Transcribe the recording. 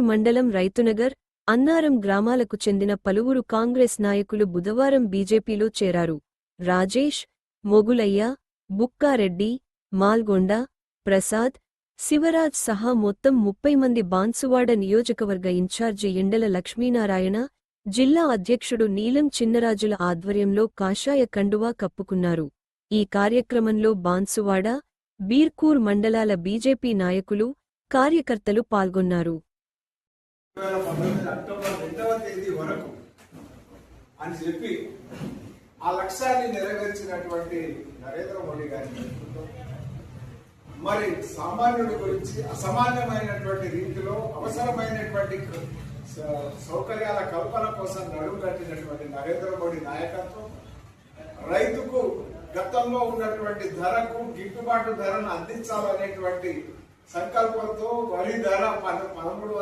మండలం రైతునగర్ అన్నారం గ్రామాలకు చెందిన పలువురు కాంగ్రెస్ నాయకులు బుధవారం బీజేపీలో చేరారు. రాజేష్ మొగులయ్య బుక్కారెడ్డి మాల్గొండ ప్రసాద్ శివరాజ్ సహా మొత్తం ముప్పై మంది బాన్సువాడ నియోజకవర్గ ఇన్ఛార్జి ఎండల లక్ష్మీనారాయణ జిల్లా అధ్యక్షుడు నీలం చిన్నరాజుల ఆధ్వర్యంలో కాషాయ కండువా కప్పుకున్నారు. ఈ కార్యక్రమంలో బాన్సువాడ బీర్కూర్ మండలాల బీజేపీ నాయకులు కార్యకర్తలు పాల్గొన్నారు. వేల పంతొమ్మిది అక్టోబర్ రెండవ తేదీ వరకు అని చెప్పి ఆ లక్ష్యాన్ని నెరవేర్చినటువంటి నరేంద్ర మోడీ గారి మరి సామాన్యుడి గురించి అసామాన్యమైనటువంటి రీతిలో అవసరమైనటువంటి సౌకర్యాల కల్పన కోసం నడుము కట్టినటువంటి నరేంద్ర మోడీ నాయకత్వం రైతుకు గతంలో ఉన్నటువంటి ధరకు గిట్టుబాటు ధరను అందించాలనేటువంటి సంకల్పంతో వరి ధర పదమూడు